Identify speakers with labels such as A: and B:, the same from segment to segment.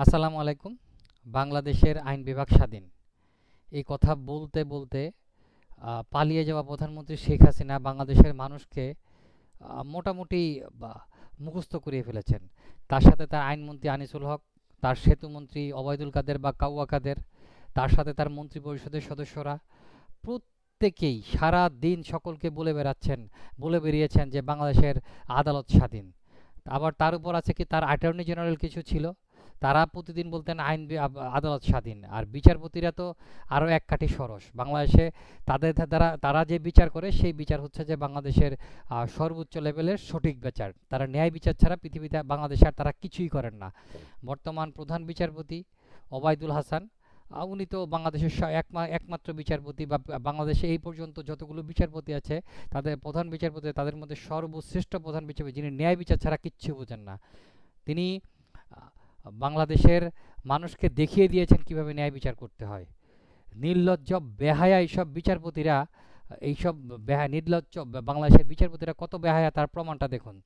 A: আসসালামু আলাইকুম। বাংলাদেশের আইন বিভাগ স্বাধীন। এই কথা বলতে বলতে পালিয়ে যাওয়া প্রধানমন্ত্রী শেখ হাসিনা বাংলাদেশের মানুষকে মোটামুটি মুখস্থ করিয়ে ফেলেছেন। তার সাথে তার আইনমন্ত্রী আনিসুল হক, তার সেতুমন্ত্রী ওবায়দুল কাদের বা কাউয়া কাদের, তার সাথে তার মন্ত্রী পরিষদের সদস্যরা প্রত্যেকেই সারা দিন সকলকে বলে বেড়াচ্ছেন, বলে বেরিয়েছেন যে বাংলাদেশের আদালত স্বাধীন। আবার তার উপর আছে কি, তার অ্যাটর্নি জেনারেল কিছু ছিল? তারা প্রতিদিন বলতেন আইন আদালত স্বাধীন। আর বিচারপতিরা তো আরও এক কাঠি সরস। বাংলাদেশে তাদের দ্বারা তারা যে বিচার করে, সেই বিচার হচ্ছে যে বাংলাদেশের সর্বোচ্চ লেভেলের সঠিক বিচার। তারা ন্যায় বিচার ছাড়া পৃথিবীতে বাংলাদেশে আর তারা কিছুই করেন না। বর্তমান প্রধান বিচারপতি ওবায়দুল হাসান উনি তো বাংলাদেশের একমাত্র বিচারপতি বা বাংলাদেশে এই পর্যন্ত যতগুলো বিচারপতি আছে, তাদের প্রধান বিচারপতি, তাদের মধ্যে সর্বশ্রেষ্ঠ প্রধান বিচারপতি যিনি ন্যায় বিচার ছাড়া কিচ্ছু বোঝেন না। তিনি বাংলাদেশের মানুষকে দেখিয়ে দিয়েছেন কীভাবে ন্যায় বিচার করতে হয়। নির্লজ্জ, বেহায়া এইসব বিচারপতিরা, এইসব বেহা, নির্লজ্জ বাংলাদেশের বিচারপতিরা কত বেহায়া তার প্রমাণটা দেখুন।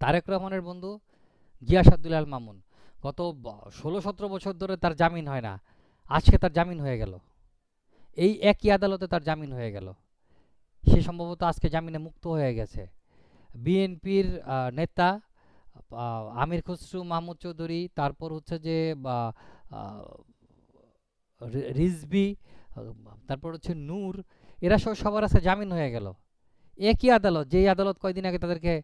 A: তারেক রহমানের বন্ধু গিয়াসাদুল আল মামুন গত ষোলো সতেরো বছর ধরে তার জামিন হয় না। আজকে তার জামিন হয়ে গেল। এই একই আদালতে তার জামিন হয়ে গেল। সে সম্ভবত আজকে জামিনে মুক্ত হয়ে গেছে। বিএনপির নেতা আমির খসরু মাহমুদ চৌধুরী তারপর হচ্ছে যে বা, আহ, রি- রিজভি আহ, তারপর হচ্ছে নূর এরা সব সবার আছে জামিন হয়ে গেল। একই আদালত যেই আদালত কয়দিন আগে তাদেরকে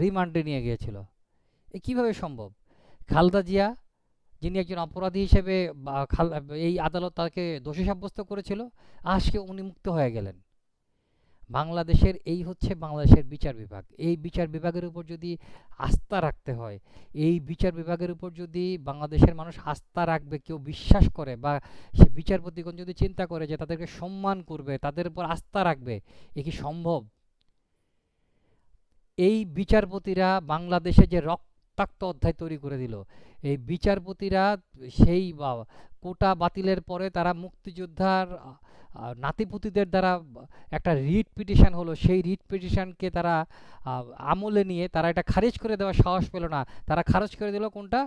A: রিমান্ডে নিয়ে গিয়েছিল। এ কীভাবে সম্ভব? খালদা জিয়া যিনি একজন অপরাধী হিসেবে এই আদালত তাকে দোষী সাব্যস্ত করেছিল আজকে উনি মুক্ত হয়ে গেলেন। বাংলাদেশের, এই হচ্ছে বাংলাদেশের বিচার বিভাগ। এই বিচার বিভাগের উপর যদি আস্থা রাখতে হয়, এই বিচার বিভাগের উপর যদি বাংলাদেশের মানুষ আস্থা রাখবে, কেউ বিশ্বাস করে বা সে বিচারপতিগণ যদি চিন্তা করে যে তাদেরকে সম্মান করবে, তাদের উপর আস্থা রাখবে, এ কি সম্ভব? এই বিচারপতিরা বাংলাদেশে যে রক্তাক্ত অধ্যায় তৈরি করে দিল, এই বিচারপতিরা সেই কোটা বাতিলের পরে তারা মুক্তিযোদ্ধার নাতিপুতিদের দ্বারা একটা রিট পিটিশন হলো। সেই রিট পিটিশনকে তারা আমলে নিয়ে তারা এটা খারিজ করে দেওয়ার সাহস পেল না। তারা খারিজ করে দিল কোনটা?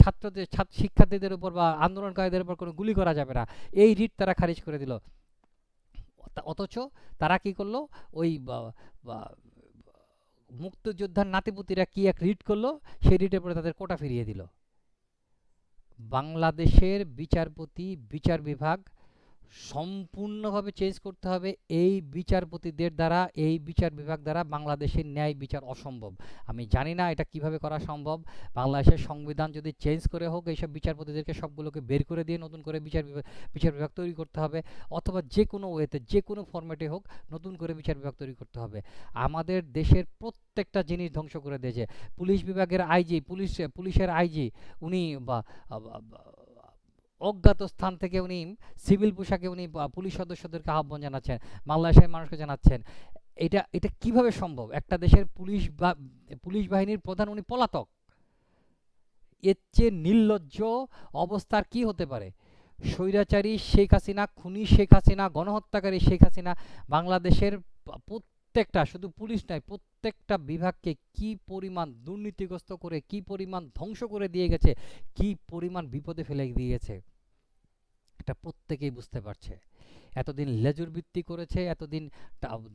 A: ছাত্রদের ছাত্র শিক্ষার্থীদের উপর বা আন্দোলনকারীদের উপর কোনো গুলি করা যাবে না। এই রিট তারা খারিজ করে দিল। অথচ তারা কি করল? ওই মুক্তিযোদ্ধার নাতিপুতিরা কি এক রিট করল? সেই রিটের পরে তাদের কোটা ফিরিয়ে দিল। বাংলাদেশের বিচারপতি, বিচার বিভাগ সম্পূর্ণভাবে চেঞ্জ করতে হবে এই বিচারপতিদের দ্বারা, এই বিচার বিভাগ দ্বারা বাংলাদেশের ন্যায় বিচার অসম্ভব। আমি জানি না এটা কীভাবে করা সম্ভব। বাংলাদেশের সংবিধান যদি চেঞ্জ করে হোক, এইসব বিচারপতিদেরকে সবগুলোকে বের করে দিয়ে নতুন করে বিচার বিচার বিভাগ তৈরি করতে হবে, অথবা যে কোনো ওয়েতে, যে কোনো ফরম্যাটে হোক নতুন করে বিচার বিভাগ তৈরি করতে হবে। আমাদের দেশের প্রত্যেকটা জিনিস ধ্বংস করে দিয়েছে। পুলিশ বিভাগের আইজি, পুলিশ, পুলিশের আইজি, উনি বা- অজ্ঞাত স্থান থেকে উনি সিভিল পোশাকে উনি পুলিশ সদস্যদেরকে আহ্বান জানাচ্ছেন বাংলাদেশের মানুষকে জানাচ্ছেন। এটা এটা কীভাবে সম্ভব? একটা দেশের পুলিশ বা, পুলিশ বাহিনীর প্রধান উনি পলাতক। এর চেয়ে নির্লজ্জ অবস্থার কি হতে পারে? স্বৈরাচারী শেখ হাসিনা, খুনি শেখ হাসিনা, গণহত্যাকারী শেখ হাসিনা, বাংলাদেশের প্রত্যেকটা, শুধু পুলিশ নয়, প্রত্যেকটা বিভাগকে কি পরিমাণ দুর্নীতিগ্রস্ত করে, কি পরিমাণ ধ্বংস করে দিয়ে গেছে, কি পরিমাণ বিপদে ফেলে দিয়ে গেছে, এটা প্রত্যেকেই বুঝতে পারছে। এতদিন লেজুর বৃত্তি করেছে, এতদিন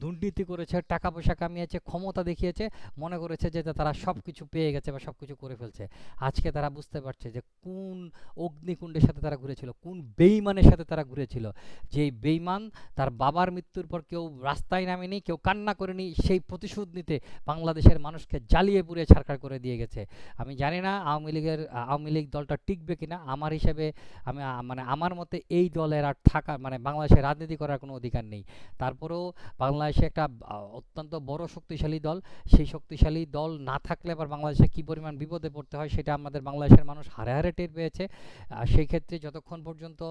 A: দুর্নীতি করেছে টাকা পয়সা কামিয়েছে, ক্ষমতা দেখিয়েছে, মনে করেছে যে তারা সব কিছু পেয়ে গেছে বা সব কিছু করে ফেলছে। আজকে তারা বুঝতে পারছে যে কোন অগ্নিকুণ্ডের সাথে তারা ঘুরেছিল, কোন বেইমানের সাথে তারা ঘুরেছিল। যেই বেইমান তার বাবার মৃত্যুর পর কেউ রাস্তায় নামেনি, কেউ কান্না করেনি, সেই প্রতিশোধ নিতে বাংলাদেশের মানুষকে জ্বালিয়ে পুড়িয়ে ছারখার করে দিয়ে গেছে। আমি জানি না আওয়ামী লীগের, আওয়ামী লীগ দলটা টিকবে কিনা। আমার হিসেবে আমি মানে আমার মতে এই দলের আর থাকা মানে বাংলাদেশে রাজনীতি করার কোনো অধিকার নেই। তারপরেও বাংলাদেশে একটা অত্যন্ত বড় শক্তিশালী দল। সেই শক্তিশালী দল না থাকলে আবার বাংলাদেশে কী পরিমাণ বিপদে পড়তে হয় সেটা আমাদের বাংলাদেশের মানুষ হারে হারে টের পেয়েছে। সেই ক্ষেত্রে যতক্ষণ পর্যন্ত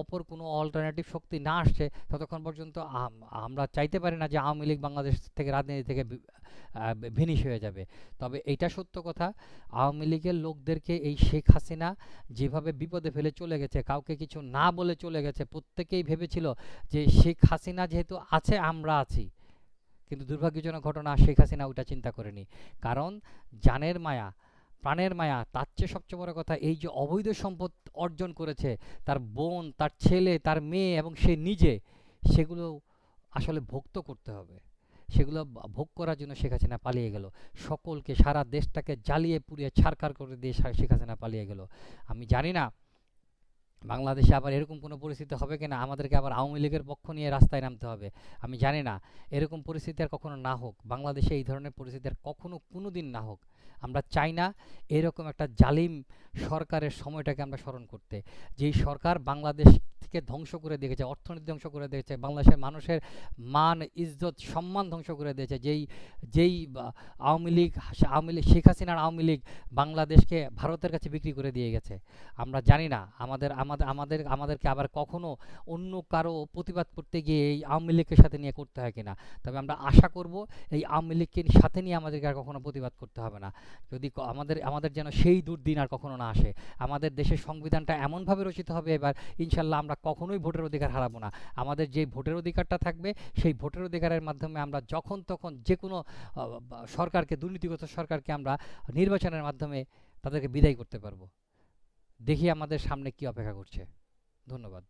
A: অপর কোনো অল্টারনেটিভ শক্তি না আসছে, ততক্ষণ পর্যন্ত আমরা চাইতে পারি না যে আওয়ামী লীগ বাংলাদেশ থেকে রাজনীতি থেকে ভিনিশ হয়ে যাবে। তবে এটা সত্য কথা, আওয়ামী লীগের লোকদেরকে এই শেখ হাসিনা যেভাবে বিপদে ফেলে চলে গেছে, কাউকে কিছু না বলে চলে গেছে, প্রত্যেকেই ভেবেছিল যে শেখ হাসিনা যেহেতু আছে, আমরা আছি। কিন্তু দুর্ভাগ্যজনক ঘটনা, শেখ হাসিনা ওটা চিন্তা করেনি। কারণ জানের মায়া, প্রাণের মায়া, তার চেয়ে সবচেয়ে বড় কথা এই যে অবৈধ সম্পদ অর্জন করেছে, তার বোন, তার ছেলে, তার মেয়ে এবং সে নিজে, সেগুলো আসলে ভোক্ত করতে হবে। সেগুলো ভোগ করার জন্য শেখ হাসিনা পালিয়ে গেল। সকলকে, সারা দেশটাকে জ্বালিয়ে, পুড়িয়ে, ছারখার করে দিয়ে শেখ হাসিনা পালিয়ে গেল। আমি জানি না বাংলাদেশে আবার এরকম কোনো পরিস্থিতি হবে কিনা? আমাদেরকে আবার আওয়ামী লীগের পক্ষ নিয়ে রাস্তায় নামতে হবে। আমি জানি না, এরকম পরিস্থিতি আর কখনো না হোক। বাংলাদেশে এই ধরনের পরিস্থিতি আর কখনো কোনো দিন না হোক। আমরা চাই না এরকম একটা জালিম সরকারের সময়টাকে আমরা স্মরণ করতে। যেই সরকার বাংলাদেশ থেকে ধ্বংস করে দিয়েছে, অর্থনীতি ধ্বংস করে দিয়েছে, বাংলাদেশের মানুষের মান, ইজ্জত, সম্মান ধ্বংস করে দিয়েছে। যেই যেই আওয়ামী লীগ আওয়ামী লীগ, শেখ হাসিনার আওয়ামী লীগ বাংলাদেশকে ভারতের কাছে বিক্রি করে দিয়ে গেছে। আমরা জানি না, আমাদের আমাদের আমাদের, আমাদেরকে আবার কখনো অন্য কারও প্রতিবাদ করতে গিয়ে এই আওয়ামী লীগের সাথে নিয়ে করতে হয় কিনা। তবে আমরা আশা করব, এই আওয়ামী লীগকে সাথে নিয়ে আমাদেরকে আর কখনো প্রতিবাদ করতে হবে না। যদি আমাদের আমাদের যেন সেই দুর্দিন আর কখনো না আসে। আমাদের দেশের সংবিধানটা এমনভাবে রচিত হবে এবার, ইনশাল্লাহ আমরা কখনোই ভোটের অধিকার হারাবো না। আমাদের যে ভোটের অধিকারটা থাকবে, সেই ভোটের অধিকারের মাধ্যমে আমরা যখন তখন যে কোনো সরকারকে দুর্নীতিগত সরকারকে আমরা নির্বাচনের মাধ্যমে তাদেরকে বিদায় করতে পারব। দেখি আমাদের সামনে কি অপেক্ষা করছে। ধন্যবাদ।